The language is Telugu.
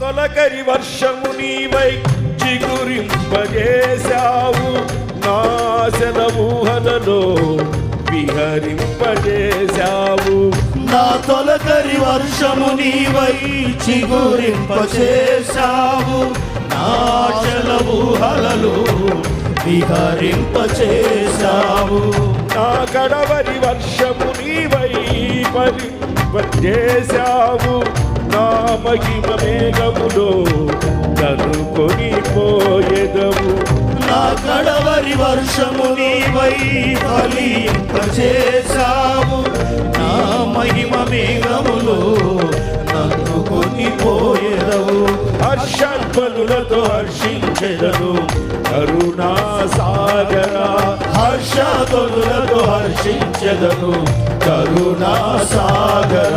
తొలకరి వర్షము నీవై చిగురింపజేశావు. నా సెలవుహలలో విహరింపజేశావు. నా తొలకరి వర్షము నీవై చిగురింపచేశావు నా చలవు హలలు విహరింపచేశావు నా కడవరి వర్షము నీవై పరిచేశావు నా మహిమ మేఘములో కనుకొని పోయేదవు నా కడవరి వర్షము నీవై ఫలింపచేశావు. నా మహిమ మేఘములో నన్ను కొనిపోయేదవు. హర్షధ్వనులతో హర్షించెదను కరుణా సాగర హర్షధ్వనులతో హర్షించెదను కరుణా సాగర